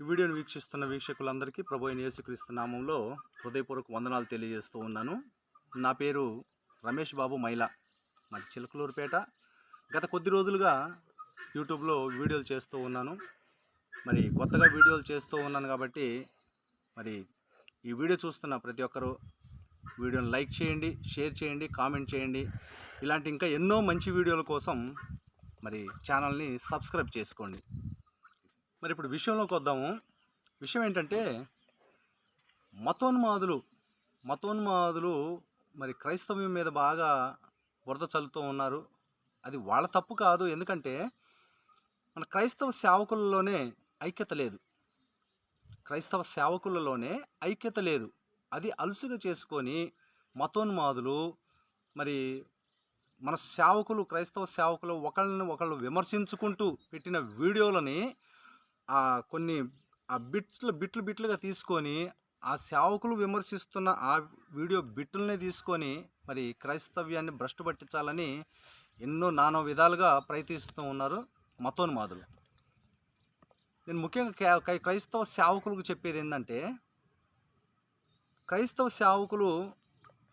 ఈ వీడియోను వీక్షిస్తున్న వీక్షకులందరికీ ప్రభు అయిన యేసుక్రీస్తు నామంలో హృదయపూర్వక వందనాలు తెలియజేస్తూ ఉన్నాను. నా పేరు రమేష్ బాబు మైల మరి చిలకలూరుపేట. గత కొద్ది రోజులుగా యూట్యూబ్లో వీడియోలు చేస్తూ ఉన్నాను. మరి కొత్తగా వీడియోలు చేస్తూ ఉన్నాను కాబట్టి మరి ఈ వీడియో చూస్తున్న ప్రతి ఒక్కరూ వీడియోని లైక్ చేయండి షేర్ చేయండి కామెంట్ చేయండి. ఇలాంటి ఇంకా ఎన్నో మంచి వీడియోల కోసం మరి ఛానల్ని సబ్స్క్రైబ్ చేసుకోండి. మరి ఇప్పుడు విషయంలోకి వద్దాము విషయం ఏంటంటే మతోన్మాదులు మతోన్మాదులు మరి క్రైస్తవ్యం మీద బాగా వరద చల్లుతూ ఉన్నారు. అది వాళ్ళ తప్పు కాదు. ఎందుకంటే మన క్రైస్తవ సేవకులలోనే ఐక్యత లేదు. క్రైస్తవ సేవకులలోనే ఐక్యత లేదు. అది అలుసుగా చేసుకొని మతోన్మాదులు మరి మన సేవకులు క్రైస్తవ సేవకులు ఒకళ్ళని ఒకళ్ళు విమర్శించుకుంటూ పెట్టిన వీడియోలని కొన్ని ఆ బిట్లు బిట్లు బిట్లుగా తీసుకొని ఆ సేవకులు విమర్శిస్తున్న ఆ వీడియో బిట్లనే తీసుకొని మరి క్రైస్తవ్యాన్ని భ్రష్టు పట్టించాలని ఎన్నో నానా విధాలుగా ప్రయత్నిస్తూ ఉన్నారు మతోన్మాదులు. నేను ముఖ్యంగా క్రైస్తవ సేవకులకు చెప్పేది ఏంటంటే క్రైస్తవ సేవకులు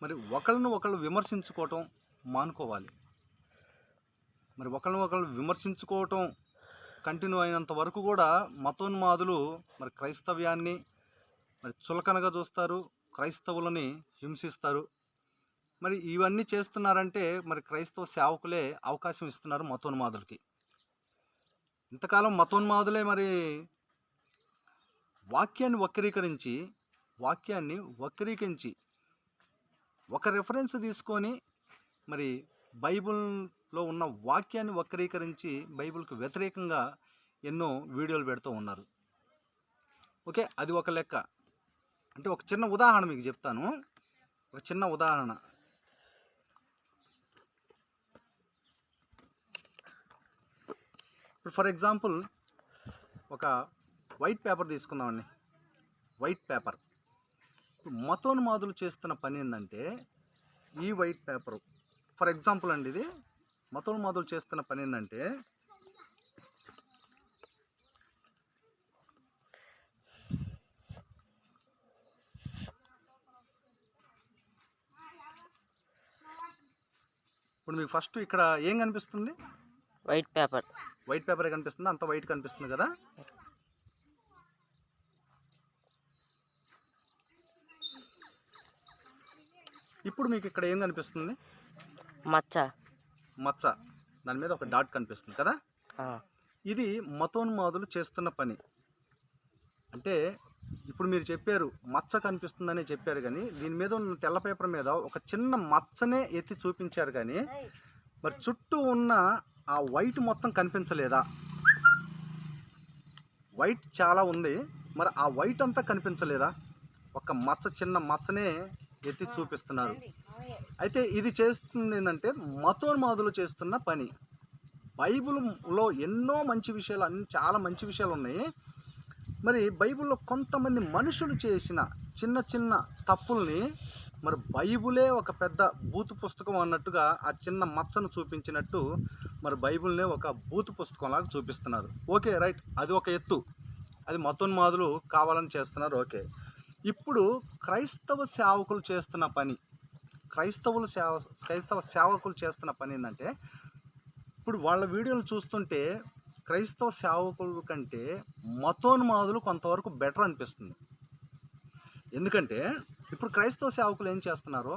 మరి ఒకళ్ళని ఒకళ్ళు విమర్శించుకోవటం మానుకోవాలి. మరి ఒకళ్ళని ఒకళ్ళు విమర్శించుకోవటం కంటిన్యూ అయినంత వరకు కూడా మతోన్మాదులు మరి క్రైస్తవ్యాన్ని మరి చులకనగా చూస్తారు క్రైస్తవులని హింసిస్తారు. మరి ఇవన్నీ చేస్తున్నారంటే మరి క్రైస్తవ సేవకులే అవకాశం ఇస్తున్నారు మతోన్మాదులకి. ఇంతకాలం మతోన్మాదులే మరి వాక్యాన్ని వక్రీకరించి వాక్యాన్ని వక్రీకరించి ఒక రెఫరెన్స్ తీసుకొని మరి లో ఉన్న వాక్యాన్ని వక్రీకరించి బైబిల్కి వ్యతిరేకంగా ఎన్నో వీడియోలు పెడుతూ ఉన్నారు. ఓకే అది ఒక లెక్క. అంటే ఒక చిన్న ఉదాహరణ మీకు చెప్తాను. ఒక చిన్న ఉదాహరణ. ఇప్పుడు ఫర్ ఎగ్జాంపుల్ ఒక వైట్ పేపర్ తీసుకుందామండి వైట్ పేపర్. మతోన్మాదులు చేస్తున్న పని ఏంటంటే ఈ వైట్ పేపర్. ఫర్ ఎగ్జాంపుల్ అండి ఇది. మతోన్మాదులు చేస్తున్న పని ఏంటంటే ఇప్పుడు మీకు ఫస్ట్ ఇక్కడ ఏం కనిపిస్తుంది? వైట్ పేపర్ వైట్ పేపరే కనిపిస్తుంది అంత వైట్ కనిపిస్తుంది కదా? ఇప్పుడు మీకు ఇక్కడ ఏం కనిపిస్తుంది? మచ్చ. మచ్చ. దాని మీద ఒక డాట్ కనిపిస్తుంది కదా? ఇది మతోన్మాదులు చేస్తున్న పని. అంటే ఇప్పుడు మీరు చెప్పారు మచ్చ కనిపిస్తుందని చెప్పారు కానీ దీని మీద ఉన్న తెల్ల పేపర్ మీద ఒక చిన్న మచ్చనే ఎత్తి చూపించారు కానీ మరి చుట్టూ ఉన్న ఆ వైట్ మొత్తం కనిపించలేదా? వైట్ చాలా ఉంది మరి ఆ వైట్ అంతా కనిపించలేదా? ఒక మచ్చ చిన్న మచ్చనే ఎత్తి చూపిస్తున్నారు. అయితే ఇది చేస్తుంది ఏంటంటే మతోన్మాదులు చేస్తున్న పని. బైబిల్లో ఎన్నో మంచి విషయాలు అన్ని చాలా మంచి విషయాలు ఉన్నాయి. మరి బైబిల్లో కొంతమంది మనుషులు చేసిన చిన్న చిన్న తప్పుల్ని మరి బైబిలే ఒక పెద్ద బూతు పుస్తకం అన్నట్టుగా ఆ చిన్న మచ్చను చూపించినట్టు మరి బైబిల్నే ఒక బూతు పుస్తకంలాగా చూపిస్తున్నారు. Okay right. అది ఒక ఎత్తు. అది మతోన్మాదులు కావాలని చేస్తున్నారు. ఓకే. ఇప్పుడు క్రైస్తవ సేవకులు చేస్తున్న పని క్రైస్తవులు సేవ క్రైస్తవ సేవకులు చేస్తున్న పని ఏంటంటే ఇప్పుడు వాళ్ళ వీడియోలు చూస్తుంటే క్రైస్తవ సేవకుల కంటే మతోన్మాదులు కొంతవరకు బెటర్ అనిపిస్తుంది. ఎందుకంటే ఇప్పుడు క్రైస్తవ సేవకులు ఏం చేస్తున్నారో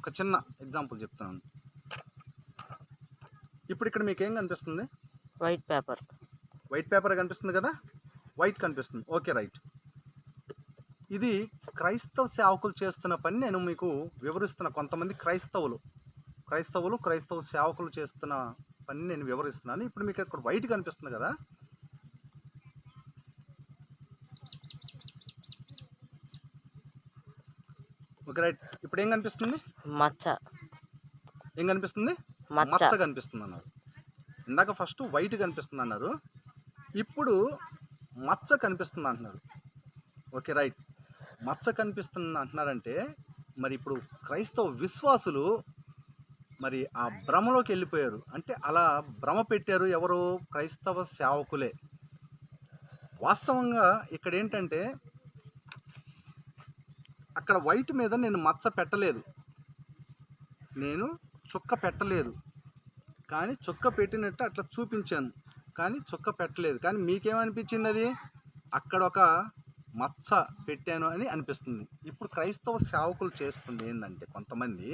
ఒక చిన్న ఎగ్జాంపుల్ చెప్తున్నాను. ఇప్పుడు ఇక్కడ మీకు ఏం కనిపిస్తుంది? వైట్ పేపర్ వైట్ పేపర్ కనిపిస్తుంది కదా? వైట్ కనిపిస్తుంది. ఓకే రైట్ ఇది క్రైస్తవ సేవకులు చేస్తున్న పని నేను మీకు వివరిస్తున్న కొంతమంది క్రైస్తవులు. క్రైస్తవులు క్రైస్తవ సేవకులు చేస్తున్న పని నేను వివరిస్తున్నాను. ఇప్పుడు మీకు ఇక్కడ వైట్ కనిపిస్తుంది కదా. Okay right. ఇప్పుడు ఏం కనిపిస్తుంది? మచ్చ. ఏం కనిపిస్తుంది? మచ్చ. మచ్చ కనిపిస్తుంది అన్నారు. ఇందాక ఫస్ట్ వైట్ కనిపిస్తుంది అన్నారు. ఇప్పుడు మచ్చ కనిపిస్తుంది అంటున్నారు. Okay right. మచ్చ కనిపిస్తుంది అంటున్నారంటే మరి ఇప్పుడు క్రైస్తవ విశ్వాసులు మరి ఆ భ్రమలోకి వెళ్ళిపోయారు. అంటే అలా భ్రమ పెట్టారు ఎవరు క్రైస్తవ సేవకులే. వాస్తవంగా ఇక్కడ ఏంటంటే అక్కడ వైట్ మీద నేను మచ్చ పెట్టలేదు. నేను చుక్క పెట్టలేదు. కానీ చుక్క పెట్టినట్టు అట్లా చూపించాను. కానీ చుక్క పెట్టలేదు. కానీ మీకేమనిపించింది అది? అక్కడ ఒక మచ్చ పెట్టాను అని అనిపిస్తుంది. ఇప్పుడు క్రైస్తవ సేవకులు చేస్తుంది ఏంటంటే కొంతమంది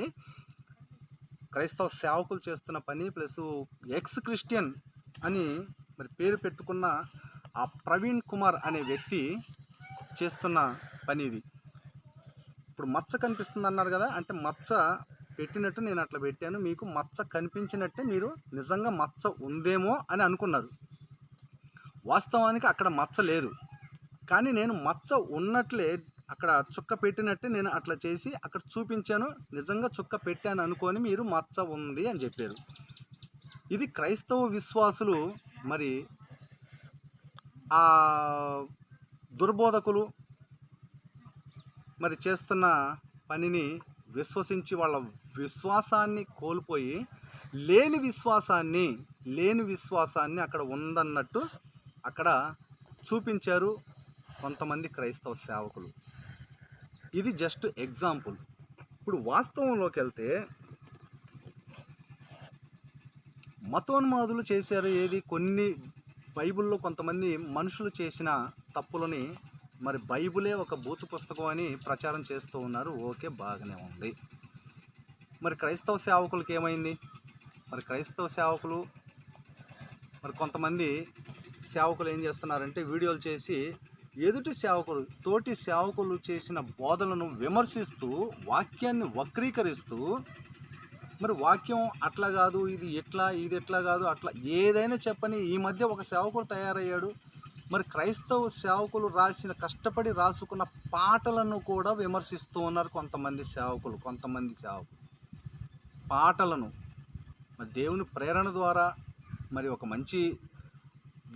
క్రైస్తవ సేవకులు చేస్తున్న పని ప్లస్ ఎక్స్ క్రిస్టియన్ అని మరి పేరు పెట్టుకున్న ఆ ప్రవీణ్ కుమార్ అనే వ్యక్తి చేస్తున్న పని ఇది. ఇప్పుడు మచ్చ కనిపిస్తుంది అన్నారు కదా అంటే మచ్చ పెట్టినట్టు నేను అట్లా పెట్టాను మీకు మచ్చ కనిపించినట్టే మీరు నిజంగా మచ్చ ఉందేమో అని అనుకున్నారు. వాస్తవానికి అక్కడ మచ్చ లేదు. కానీ నేను మచ్చ ఉన్నట్లే అక్కడ చుక్క పెట్టినట్టే నేను అట్లా చేసి అక్కడ చూపించాను. నిజంగా చుక్క పెట్టాను అనుకొని మీరు మచ్చ ఉంది అని చెప్పారు. ఇది క్రైస్తవ విశ్వాసులు మరి ఆ దుర్బోధకులు మరి చేస్తున్న పనిని విశ్వసించి వాళ్ళ విశ్వాసాన్ని కోల్పోయి లేని విశ్వాసాన్ని లేని విశ్వాసాన్ని అక్కడ ఉందన్నట్టు అక్కడ చూపించారు. కొంతమంది క్రైస్తవ సేవకులు. ఇది జస్ట్ ఎగ్జాంపుల్ ఇప్పుడు వాస్తవంలోకి వెళ్తే మతోన్మాదులు చేశారు ఏది? కొన్ని బైబిల్లో కొంతమంది మనుషులు చేసిన తప్పులని మరి బైబిలే ఒక భూత పుస్తకం అని ప్రచారం చేస్తూ ఉన్నారు. ఓకే బాగానే ఉంది. మరి క్రైస్తవ సేవకులకి ఏమైంది? మరి క్రైస్తవ సేవకులు మరి కొంతమంది సేవకులు ఏం చేస్తున్నారంటే వీడియోలు చేసి ఎదుటి సేవకులు తోటి సేవకులు చేసిన బోధనను విమర్శిస్తూ వాక్యాన్ని వక్రీకరిస్తూ మరి వాక్యం అట్లా కాదు ఇది ఎట్లా ఇది ఎట్లా కాదు అట్లా ఏదైనా చెప్పని ఈ మధ్య ఒక సేవకుడు తయారయ్యాడు. మరి క్రైస్తవ సేవకులు రాసిన కష్టపడి రాసుకున్న పాటలను కూడా విమర్శిస్తూ ఉన్నారు కొంతమంది సేవకులు కొంతమంది సేవకులు. పాటలను మరి దేవుని ప్రేరణ ద్వారా మరి ఒక మంచి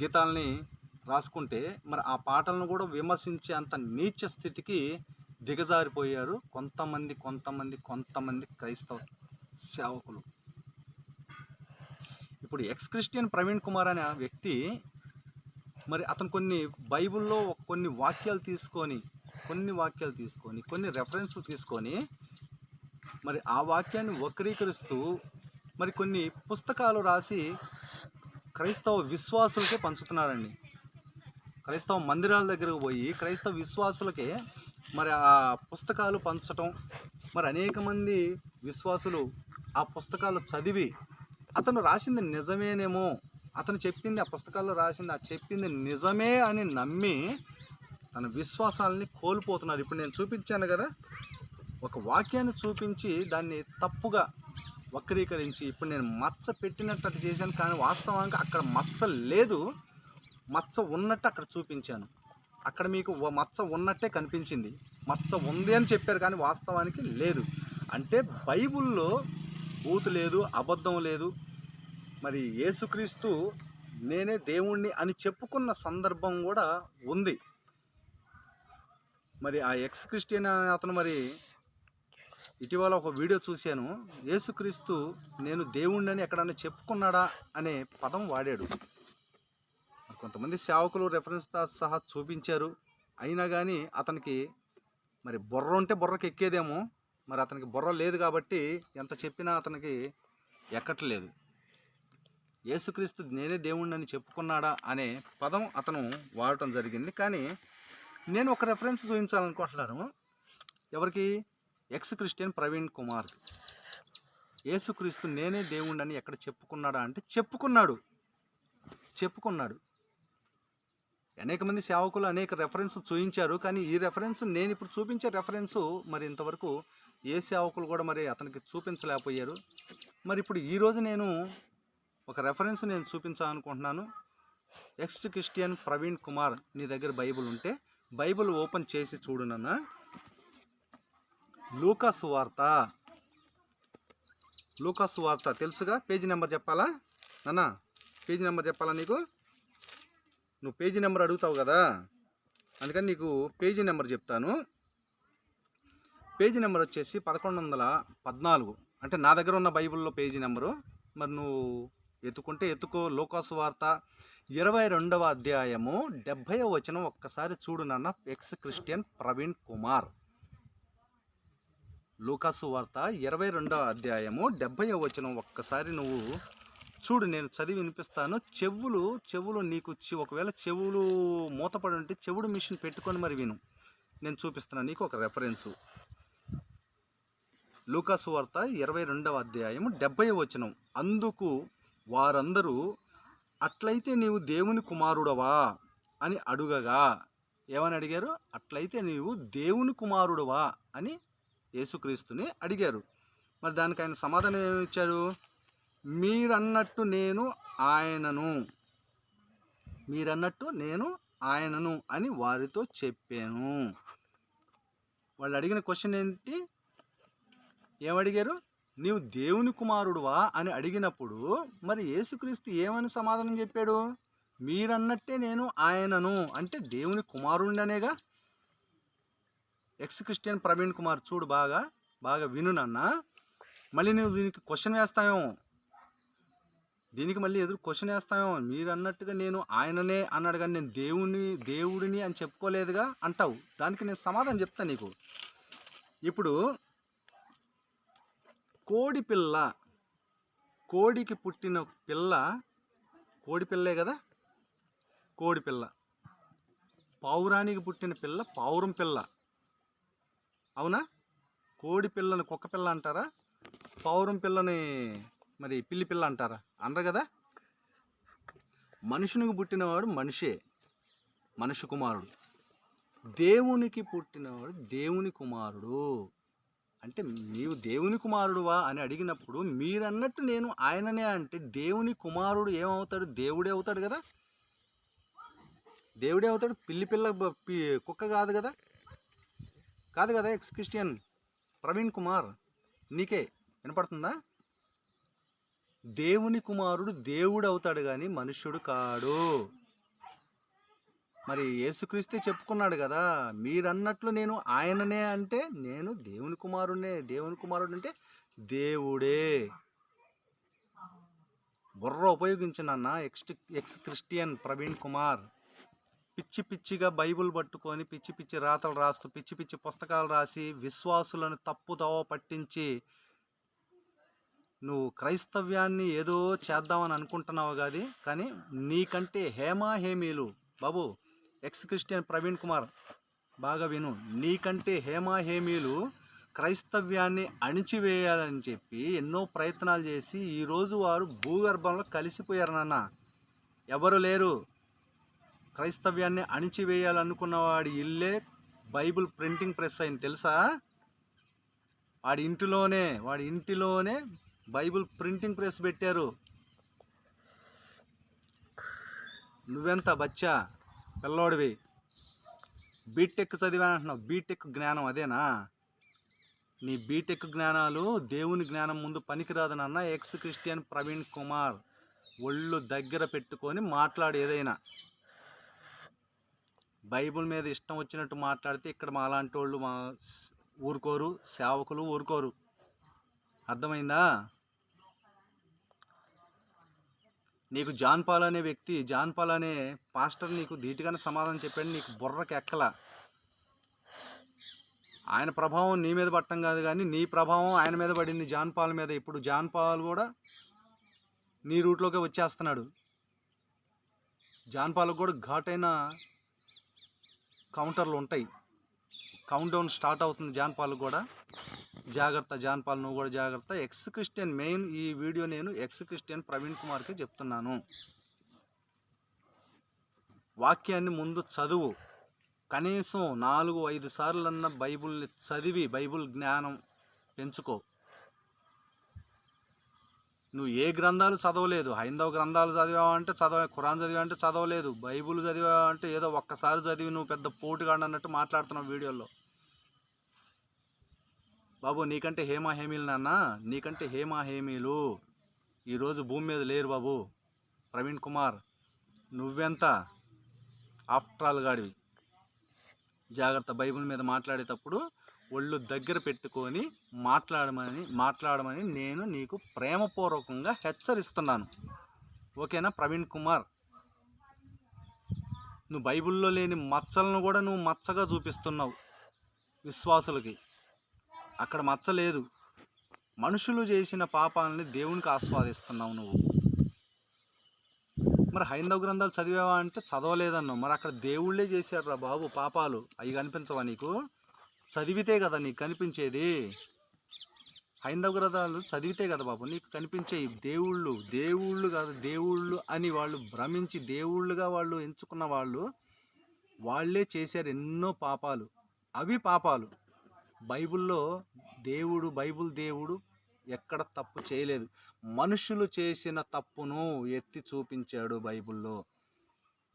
గీతాలని రాసుకుంటే మరి ఆ పాటలను కూడా విమర్శించే అంత నీచ స్థితికి దిగజారిపోయారు కొంతమంది కొంతమంది కొంతమంది క్రైస్తవ సేవకులు. ఇప్పుడు ఎక్స్ క్రిస్టియన్ ప్రవీణ్ కుమార్ అనే వ్యక్తి మరి అతను కొన్ని బైబిల్లో కొన్ని వాక్యాలు తీసుకొని కొన్ని వాక్యాలు తీసుకొని కొన్ని రెఫరెన్స్ తీసుకొని మరి ఆ వాక్యాన్ని వక్రీకరిస్తూ మరి కొన్ని పుస్తకాలు రాసి క్రైస్తవ విశ్వాసులకే పంచుతున్నారండి. క్రైస్తవ మందిరాల దగ్గరకు పోయి క్రైస్తవ విశ్వాసులకి మరి ఆ పుస్తకాలు పంచటం మరి అనేక మంది విశ్వాసులు ఆ పుస్తకాలు చదివి అతను రాసింది నిజమేనేమో అతను చెప్పింది ఆ పుస్తకాల్లో రాసింది ఆ చెప్పింది నిజమే అని నమ్మి తన విశ్వాసాలని కోల్పోతున్నారు. ఇప్పుడు నేను చూపించాను కదా ఒక వాక్యాన్ని చూపించి దాన్ని తప్పుగా వక్రీకరించి ఇప్పుడు నేను మచ్చ పెట్టినట్టు చేశాను కానీ వాస్తవానికి అక్కడ మచ్చ లేదు. మచ్చ ఉన్నట్టు అక్కడ చూపించాను. అక్కడ మీకు మచ్చ ఉన్నట్టే కనిపించింది. మచ్చ ఉంది అని చెప్పారు కానీ వాస్తవానికి లేదు. అంటే బైబిల్లో బూతు లేదు అబద్ధం లేదు. మరి యేసుక్రీస్తు నేనే దేవుణ్ణి అని చెప్పుకున్న సందర్భం కూడా ఉంది. మరి ఆ ఎక్స్ క్రిస్టియన్ అనే అతను మరి ఇటీవల ఒక వీడియో చూశాను. యేసుక్రీస్తు నేను దేవుణ్ణని ఎక్కడన్నా చెప్పుకున్నాడా అనే పదం వాడాడు. కొంతమంది సేవకులు రెఫరెన్స్తో సహా చూపించారు. అయినా కానీ అతనికి మరి బుర్ర ఉంటే బుర్రకి ఎక్కేదేమో. మరి అతనికి బుర్ర లేదు కాబట్టి ఎంత చెప్పినా అతనికి ఎక్కట్లేదు. యేసుక్రీస్తు నేనే దేవుణ్ణని చెప్పుకున్నాడా అనే పదం అతను వాడటం జరిగింది. కానీ నేను ఒక రెఫరెన్స్ చూపించాలనుకుంటున్నాను. ఎవరికి? ఎక్స్ క్రిస్టియన్ ప్రవీణ్ కుమార్ యేసుక్రీస్తు నేనే దేవుణ్ణని ఎక్కడ చెప్పుకున్నాడా అంటే చెప్పుకున్నాడు. చెప్పుకున్నాడు. అనేక మంది సేవకులు అనేక రెఫరెన్స్ చూపించారు కానీ ఈ రెఫరెన్స్ నేను ఇప్పుడు చూపించే రెఫరెన్స్ మరి ఇంతవరకు ఏ సేవకులు కూడా మరి అతనికి చూపించలేకపోయారు. మరి ఇప్పుడు ఈరోజు నేను ఒక రెఫరెన్స్ నేను చూపించాలనుకుంటున్నాను ఎక్స్ క్రిస్టియన్ ప్రవీణ్ కుమార్ నీ దగ్గర బైబిల్ ఉంటే బైబిల్ ఓపెన్ చేసి చూడునన్న లూకాస్ వార్త. లూకాస్ వార్త తెలుసుగా? పేజీ నెంబర్ చెప్పాలా? నాన్న పేజీ నెంబర్ చెప్పాలా నీకు? నువ్వు పేజీ నెంబర్ అడుగుతావు కదా? అందుకని నీకు పేజీ నెంబర్ చెప్తాను. పేజీ నెంబర్ వచ్చేసి పదకొండు వందల పద్నాలుగు. అంటే నా దగ్గర ఉన్న బైబిల్లో పేజీ నెంబరు. మరి నువ్వు ఎత్తుకుంటే ఎత్తుకో. లోకాసు వార్త ఇరవై రెండవ అధ్యాయము డెబ్భై వచనం ఒక్కసారి చూడు నాన్న. Ex Christian Praveen Kumar. లూకాసు వార్త ఇరవై రెండవ అధ్యాయము డెబ్భై వచనం ఒక్కసారి నువ్వు చూడు నేను చదివి వినిపిస్తాను. చెవులు చెవులు నీకు ఒకవేళ చెవులు మూతపడి ఉంటే చెవుడు మిషన్ పెట్టుకొని మరి విను. నేను చూపిస్తున్నాను నీకు ఒక రెఫరెన్సు లూకాసు వార్త ఇరవై రెండవ అధ్యాయము డెబ్బై వచనం. అందుకు వారందరూ అట్లయితే నీవు దేవుని కుమారుడవా? అని అడుగగా. ఏమని అడిగారు? అట్లయితే నీవు దేవుని కుమారుడవా? అని యేసుక్రీస్తుని అడిగారు. మరి దానికి ఆయన సమాధానం ఏమి ఇచ్చారు? మీరన్నట్టు నేను ఆయనను. మీరన్నట్టు నేను ఆయనను అని వారితో చెప్పాను. వాళ్ళు అడిగిన క్వశ్చన్ ఏంటి? ఏమడిగారు? నీవు దేవుని కుమారుడువా అని అడిగినప్పుడు మరి యేసుక్రీస్తు ఏమని సమాధానం చెప్పాడు? మీరన్నట్టే నేను ఆయనను అంటే దేవుని కుమారుడిననేగా ఎక్స్ క్రిస్టియన్ ప్రవీణ్ కుమార్ చూడు బాగా బాగా విను నాన్న. మళ్ళీ నువ్వు దీనికి క్వశ్చన్ వేస్తామేమో దీనికి మళ్ళీ ఎదురు క్వశ్చన్ వేస్తామేమో. మీరు అన్నట్టుగా నేను ఆయననే అన్నాడు కానీ నేను దేవుని దేవుడిని అని చెప్పుకోలేదుగా అంటావు. దానికి నేను సమాధానం చెప్తాను నీకు. ఇప్పుడు కోడి పిల్ల కోడికి పుట్టిన పిల్ల కోడి పిల్లే కదా? కోడి పిల్ల. పావురానికి పుట్టిన పిల్ల పావురం పిల్ల. అవునా? కోడి పిల్లని కుక్క పిల్ల అంటారా? పావురం పిల్లని మరి పిల్లి పిల్ల అంటారా? అనరు కదా? మనుషునికి పుట్టినవాడు మనిషే మనిషి కుమారుడు. దేవునికి పుట్టినవాడు దేవుని కుమారుడు. అంటే నీవు దేవుని కుమారుడువా అని అడిగినప్పుడు మీరన్నట్టు నేను ఆయననే అంటే దేవుని కుమారుడు ఏమవుతాడు? దేవుడే అవుతాడు కదా? దేవుడే అవుతాడు పిల్లి పిల్ల పి- కుక్క కాదు కదా? కాదు కదా ఎక్స్ క్రిస్టియన్ ప్రవీణ్ కుమార్? నీకే వినపడుతుందా? దేవుని కుమారుడు దేవుడు అవుతాడు కానీ మనుష్యుడు కాడు. మరి యేసుక్రీస్తే చెప్పుకున్నాడు కదా మీరన్నట్లు నేను ఆయననే అంటే నేను దేవుని కుమారుడే దేవుని కుమారుడు అంటే దేవుడే. బుర్ర ఉపయోగించినన్న ex ex Christian Praveen Kumar పిచ్చి పిచ్చిగా బైబిల్ పట్టుకొని పిచ్చి పిచ్చి రాతలు రాస్తూ పిచ్చి పిచ్చి పుస్తకాలు రాసి విశ్వాసులను తప్పుదోవ పట్టించి నువ్వు క్రైస్తవ్యాన్ని ఏదో చేద్దామని అనుకుంటున్నావు కాదు కానీ నీకంటే హేమా హేమీలు బాబు ఎక్స్ క్రిస్టియన్ ప్రవీణ్ కుమార్ బాగా విను. నీకంటే హేమా హేమీలు క్రైస్తవ్యాన్ని అణిచివేయాలని చెప్పి ఎన్నో ప్రయత్నాలు చేసి ఈరోజు వారు భూగర్భంలో కలిసిపోయారు నాన్న. ఎవరు లేరు. క్రైస్తవ్యాన్ని అణిచివేయాలనుకున్నవాడి ఇల్లే బైబిల్ ప్రింటింగ్ ప్రెస్ అయింది తెలుసా? వాడి ఇంటిలోనే వాడి ఇంటిలోనే బైబిల్ ప్రింటింగ్ ప్రెస్ పెట్టారు. నువ్వెంత బచ్చా? పిల్లోడివి. బీటెక్ చదివానంటున్నావు బీటెక్ జ్ఞానం అదేనా? నీ బీటెక్ జ్ఞానాలు దేవుని జ్ఞానం ముందు పనికిరాదు నాన్న. ఎక్స్ క్రిస్టియన్ ప్రవీణ్ కుమార్ ఒళ్ళు దగ్గర పెట్టుకొని మాట్లాడు ఏదైనా. బైబిల్ మీద ఇష్టం వచ్చినట్టు మాట్లాడితే ఇక్కడ మా లాంటి వాళ్ళు మా ఊరుకోరు సేవకులు ఊరుకోరు. అర్థమైందా? నీకు జాన్ పాల్ అనే వ్యక్తి జాన్ పాల్ అనే పాస్టర్ నీకు ధీటుగానే సమాధానం చెప్పాడు నీకు బుర్రకి ఎక్కల. ఆయన ప్రభావం నీ మీద పట్టం కాదు కానీ నీ ప్రభావం ఆయన మీద పడింది జాన్ పాల్ మీద. ఇప్పుడు జాన్ పాల్ కూడా నీ రూట్లోకి వచ్చేస్తున్నాడు. జాన్ పాల్కి కూడా ఘాటైన కౌంటర్లు ఉంటాయి. కౌంట్ డౌన్ స్టార్ట్ అవుతుంది జాన్ కూడా. జాగ్రత్త జాన్ పాల్ నువ్వు కూడా జాగ్రత్త. ఎక్స్ క్రిస్టియన్ మెయిన్ ఈ వీడియో నేను ఎక్స్ క్రిస్టియన్ ప్రవీణ్ కుమార్కి చెప్తున్నాను. వాక్యాన్ని ముందు చదువు. కనీసం నాలుగు ఐదు సార్లన్న బైబుల్ని చదివి బైబుల్ జ్ఞానం పెంచుకో. నువ్వు ఏ గ్రంథాలు చదవలేదు? హైందవ గ్రంథాలు చదివావంటే చదవ ఖురాన్ చదివావంటే చదవలేదు. బైబుల్ చదివావంటే ఏదో ఒక్కసారి చదివి నువ్వు పెద్ద పోటుగాడు అన్నట్టు మాట్లాడుతున్నావు వీడియోలో. బాబు నీకంటే హేమా హేమీలు నాన్న నీకంటే హేమా హేమీలు. ఈరోజు భూమి మీద లేరు బాబు. ప్రవీణ్ కుమార్ నువ్వెంత ఆఫ్టర్ ఆల్ గాడివి? జాగ్రత్త బైబిల్ మీద మాట్లాడేటప్పుడు ఒళ్ళు దగ్గర పెట్టుకొని మాట్లాడమని మాట్లాడమని నేను నీకు ప్రేమపూర్వకంగా హెచ్చరిస్తున్నాను. ఓకేనా ప్రవీణ్ కుమార్? నువ్వు బైబిల్లో లేని మచ్చలను కూడా నువ్వు మచ్చగా చూపిస్తున్నావు విశ్వాసులకి. అక్కడ మచ్చలేదు మనుషులు చేసిన పాపాలని దేవునికి ఆస్వాదిస్తున్నావు నువ్వు. మరి హైందవ గ్రంథాలు చదివావా అంటే చదవలేదన్నావు. మరి అక్కడ దేవుళ్ళే చేశారు రా బాబు పాపాలు. అవి కనిపించవా నీకు? చదివితే కదా నీకు కనిపించేది. హైందవ గ్రంథాలు చదివితే కదా బాబు నీకు కనిపించే దేవుళ్ళు దేవుళ్ళు కాదు దేవుళ్ళు అని వాళ్ళు భ్రమించి దేవుళ్ళుగా వాళ్ళు ఎంచుకున్న వాళ్ళు వాళ్ళే చేశారు ఎన్నో పాపాలు. అవి పాపాలు. బైబిల్లో దేవుడు బైబిల్ దేవుడు ఎక్కడ తప్పు చేయలేదు. మనుషులు చేసిన తప్పును ఎత్తి చూపించాడు బైబిల్లో.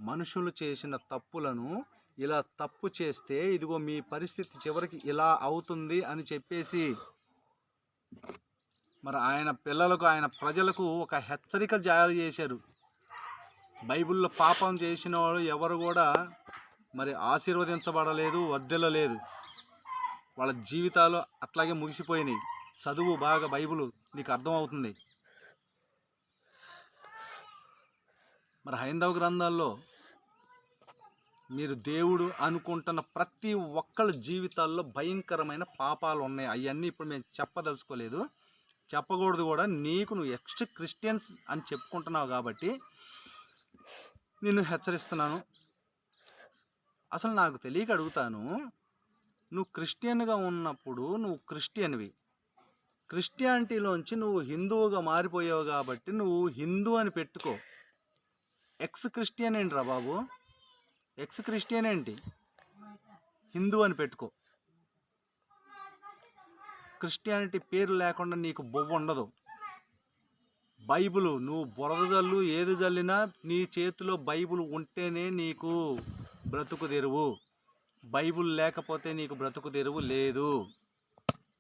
మనుషులు చేసిన తప్పులను ఇలా తప్పు చేస్తే ఇదిగో మీ పరిస్థితి చివరికి ఇలా అవుతుంది అని చెప్పేసి మరి ఆయన పిల్లలకు ఆయన ప్రజలకు ఒక హెచ్చరిక జారీ చేశారు. బైబిల్లో పాపం చేసిన వాళ్ళు ఎవరు కూడా మరి ఆశీర్వదించబడలేదు వర్ధిల్లలేదు. వాళ్ళ జీవితాలు అట్లాగే ముగిసిపోయినాయి. చదువు బాగా బైబిల్ నీకు అర్థమవుతుంది. మరి హైందవ గ్రంథాల్లో మీరు దేవుడు అనుకుంటున్న ప్రతి ఒక్కళ్ళ జీవితాల్లో భయంకరమైన పాపాలు ఉన్నాయి. అవన్నీ ఇప్పుడు మేము చెప్పదలుచుకోలేదు. చెప్పకూడదు కూడా. నీకు నువ్వు ఎక్స్ట్ క్రిస్టియన్స్ అని చెప్పుకుంటున్నావు కాబట్టి నిన్ను హెచ్చరిస్తున్నాను. అసలు నాకు తెలియక అడుగుతాను. నువ్వు క్రిస్టియన్గా ఉన్నప్పుడు నువ్వు క్రిస్టియన్వి. క్రిస్టియానిటీలోంచి నువ్వు హిందువుగా మారిపోయావు కాబట్టి నువ్వు హిందూ అని పెట్టుకో. ఎక్స్ క్రిస్టియన్ ఏంట్రా బాబు? ఎక్స్ క్రిస్టియన్ ఏంటి హిందూ అని పెట్టుకో. క్రిస్టియానిటీ పేరు లేకుండా నీకు బొవ్వ ఉండదు. బైబిల్ నువ్వు బురద జల్లు ఏది జల్లినా నీ చేతిలో బైబుల్ ఉంటేనే నీకు బ్రతుకు తెరువు. బైబిల్ లేకపోతే నీకు బ్రతుకు తెరువు లేదు.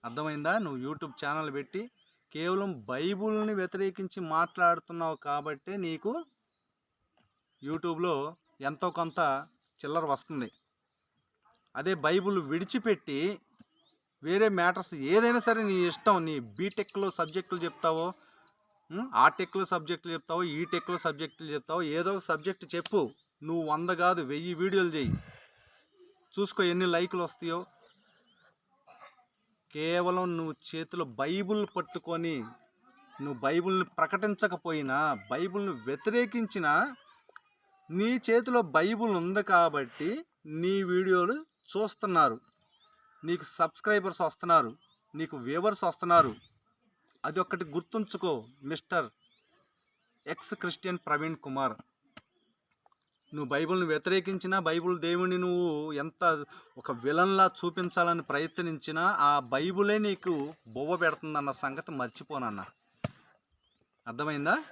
అర్థమైందా? నువ్వు యూట్యూబ్ ఛానల్ పెట్టి కేవలం బైబుల్ని వ్యతిరేకించి మాట్లాడుతున్నావు కాబట్టే నీకు యూట్యూబ్లో ఎంతో కొంత చిల్లర వస్తుంది. అదే బైబిల్ విడిచిపెట్టి వేరే మ్యాటర్స్ ఏదైనా సరే నీ ఇష్టం నీ బీటెక్లో సబ్జెక్టులు చెప్తావో ఆ టెక్లో సబ్జెక్టులు చెప్తావో ఈ టెక్లో సబ్జెక్టులు చెప్తావో ఏదో ఒక సబ్జెక్ట్ చెప్పు. నువ్వు వంద కాదు వెయ్యి వీడియోలు చేయి చూసుకో ఎన్ని లైకులు వస్తాయో. కేవలం నువ్వు చేతిలో బైబుల్ పట్టుకొని నువ్వు బైబుల్ని ప్రకటించకపోయినా బైబుల్ని వ్యతిరేకించినా నీ చేతిలో బైబుల్ ఉంది కాబట్టి నీ వీడియోలు చూస్తున్నారు. నీకు సబ్స్క్రైబర్స్ వస్తున్నారు. నీకు వ్యూవర్స్ వస్తున్నారు. అది ఒక్కటి గుర్తుంచుకో mister ex Christian Praveen Kumar. నువ్వు బైబిల్ని వ్యతిరేకించినా బైబిల్ దేవుని నువ్వు ఎంత ఒక విలన్లా చూపించాలని ప్రయత్నించినా ఆ బైబులే నీకు బొవ్వ పెడుతుందన్న సంగతి మర్చిపోనన్నా. అర్థమైందా?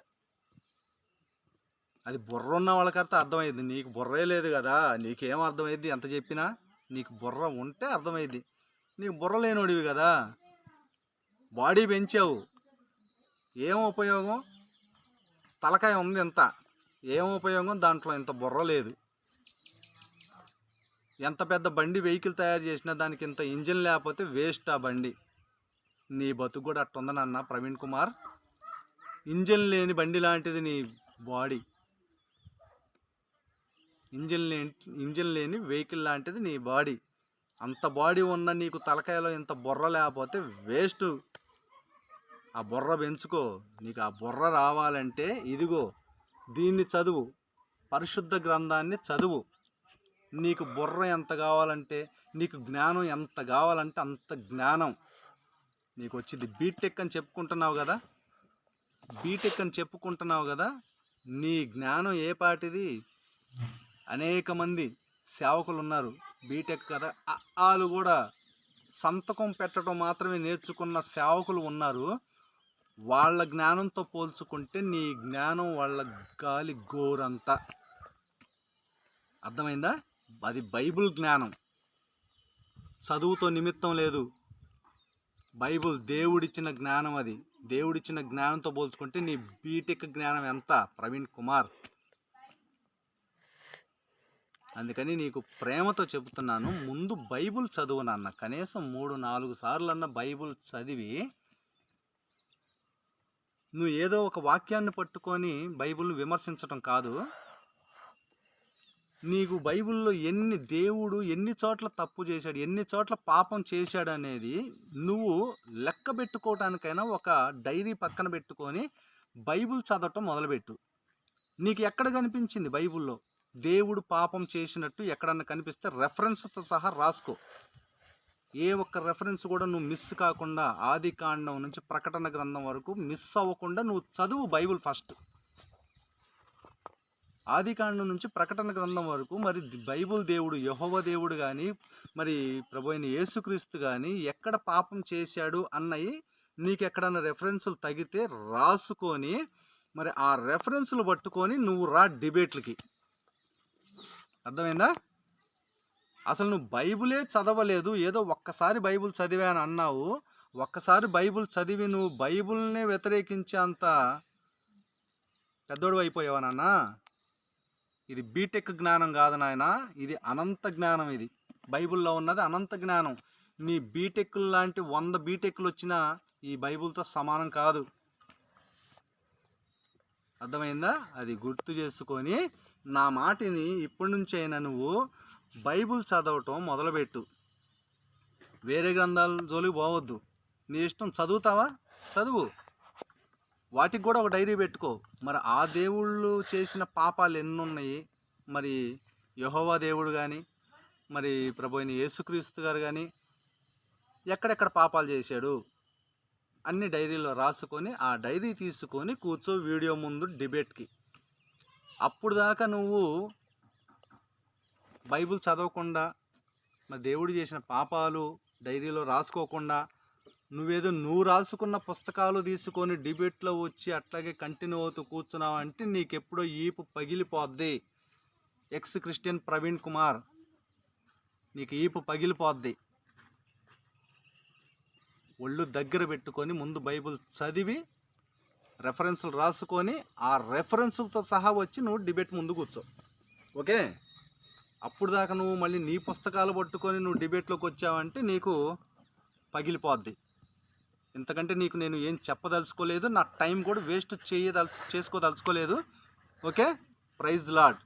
అది బుర్ర ఉన్న వాళ్ళకైతే అర్థమైంది నీకు బుర్రే లేదు కదా నీకేం అర్థమైంది ఎంత చెప్పినా నీకు బుర్ర ఉంటే అర్థమైంది నీకు బుర్ర లేనోడివి కదా. బాడీ పెంచావు. ఏం ఉపయోగం? తలకాయ ఉంది ఎంత? ఏం ఉపయోగం? దాంట్లో ఇంత బుర్ర లేదు. ఎంత పెద్ద బండి వెహికల్ తయారు చేసినా దానికి ఇంత ఇంజిన్ లేకపోతే వేస్ట్ ఆ బండి. నీ బతుకు కూడా అట్టుంది నాన్న? ప్రవీణ్ కుమార్ ఇంజిన్ లేని బండి లాంటిది నీ బాడీ. ఇంజిన్ లేని ఇంజిన్ లేని వెహికల్ లాంటిది నీ బాడీ. అంత బాడీ ఉన్న నీకు తలకాయలో ఇంత బుర్ర లేకపోతే వేస్ట్. ఆ బుర్ర పెంచుకో. నీకు ఆ బుర్ర రావాలంటే ఇదిగో దీన్ని చదువు. పరిశుద్ధ గ్రంథాన్ని చదువు. నీకు బుర్ర ఎంత కావాలంటే నీకు జ్ఞానం ఎంత కావాలంటే అంత జ్ఞానం. నీకు వచ్చింది బీటెక్ అని చెప్పుకుంటున్నావు కదా? బీటెక్ అని చెప్పుకుంటున్నావు కదా? నీ జ్ఞానం ఏ పాటిది? అనేక మంది సేవకులు ఉన్నారు. బీటెక్ కదా? వాళ్ళు కూడా సంతకం పెట్టడం మాత్రమే నేర్చుకున్న సేవకులు ఉన్నారు. వాళ్ళ జ్ఞానంతో పోల్చుకుంటే నీ జ్ఞానం వాళ్ళ గాలి గోరంతా. అర్థమైందా? అది బైబిల్ జ్ఞానం. చదువుతో నిమిత్తం లేదు. బైబిల్ దేవుడిచ్చిన జ్ఞానం అది. దేవుడిచ్చిన జ్ఞానంతో పోల్చుకుంటే నీ బీటెక్ జ్ఞానం ఎంత? ప్రవీణ్ కుమార్. అందుకని నీకు ప్రేమతో చెబుతున్నాను ముందు బైబిల్ చదువు నాన్న. కనీసం మూడు నాలుగు సార్లు అన్న బైబిల్ చదివి నువ్వు ఏదో ఒక వాక్యాన్ని పట్టుకొని బైబిల్ను విమర్శించటం కాదు. నీకు బైబిల్లో ఎన్ని దేవుడు ఎన్ని చోట్ల తప్పు చేశాడు ఎన్ని చోట్ల పాపం చేశాడు అనేది నువ్వు లెక్క పెట్టుకోవటానికైనా ఒక డైరీ పక్కన పెట్టుకొని బైబిల్ చదవటం మొదలుపెట్టు. నీకు ఎక్కడ కనిపించింది బైబిల్లో? దేవుడు పాపం చేసినట్టు ఎక్కడన్నా కనిపిస్తే రెఫరెన్స్తో సహా రాసుకో. ఏ ఒక్క రెఫరెన్స్ కూడా నువ్వు మిస్ కాకుండా ఆది కాండం నుంచి ప్రకటన గ్రంథం వరకు మిస్ అవ్వకుండా నువ్వు చదువు బైబిల్ ఫస్ట్ ఆది కాండం నుంచి ప్రకటన గ్రంథం వరకు మరి బైబుల్ బైబిల్ దేవుడు యహోవ దేవుడు కానీ మరి ప్రభు అయిన యేసుక్రీస్తు కానీ ఎక్కడ పాపం చేశాడు అన్నవి నీకు ఎక్కడన్నా రెఫరెన్సులు తగితే రాసుకొని మరి ఆ రెఫరెన్సులు పట్టుకొని నువ్వు రా డిబేట్లకి అర్థమైందా? అసలు నువ్వు బైబులే చదవలేదు. ఏదో ఒక్కసారి బైబిల్ చదివాను అన్నావు. ఒక్కసారి బైబిల్ చదివి నువ్వు బైబుల్నే వ్యతిరేకించే అంత పెద్దోడు అయిపోయావా నాన్న? ఇది బీటెక్ జ్ఞానం కాదు నాయన. ఇది అనంత జ్ఞానం ఇది. బైబిల్లో ఉన్నది అనంత జ్ఞానం. నీ బీటెక్ లాంటి వంద బీటెక్లు వచ్చినా ఈ బైబిల్తో సమానం కాదు. అర్థమైందా? అది గుర్తు చేసుకొని నా మాటిని ఇప్పటి నుంచి అయినా నువ్వు బైబిల్ చదవటం మొదలుపెట్టు. వేరే గ్రంథాల జోలికి పోవద్దు. నీ ఇష్టం చదువుతావా? చదువు. వాటికి కూడా ఒక డైరీ పెట్టుకో. మరి ఆ దేవుళ్ళు చేసిన పాపాలు ఎన్ని ఉన్నాయి మరి యహోవా దేవుడు కానీ మరి ప్రభు అయిన యేసుక్రీస్తు గారు కానీ ఎక్కడెక్కడ పాపాలు చేశాడు? అన్ని డైరీలో రాసుకొని ఆ డైరీ తీసుకొని కూర్చో వీడియో ముందు డిబేట్కి. అప్పుడు దాకా నువ్వు బైబిల్ చదవకుండా మరి దేవుడు చేసిన పాపాలు డైరీలో రాసుకోకుండా నువ్వేదో నువ్వు రాసుకున్న పుస్తకాలు తీసుకొని డిబేట్లో వచ్చి అట్లాగే కంటిన్యూ అవుతూ కూర్చున్నావు అంటే నీకెప్పుడో ఈపు పగిలిపోద్ది. ఎక్స్ క్రిస్టియన్ ప్రవీణ్ కుమార్ నీకు ఈపు పగిలిపోద్ది. ఒళ్ళు దగ్గర పెట్టుకొని ముందు బైబిల్ చదివి రెఫరెన్సులు రాసుకొని ఆ రెఫరెన్సులతో సహా వచ్చి నువ్వు డిబేట్ ముందు కూర్చో. ఓకే? అప్పుడు దాకా నువ్వు మళ్ళీ నీ పుస్తకాలు పట్టుకొని నువ్వు డిబేట్లోకి వచ్చావంటే నీకు పగిలిపోద్ది. ఎంతకంటే నీకు నేను ఏం చెప్పదలుచుకోలేదు నా టైం కూడా వేస్ట్ చేయదలుచు చేసుకోదలుచుకోలేదు. ఓకే? Praise Lord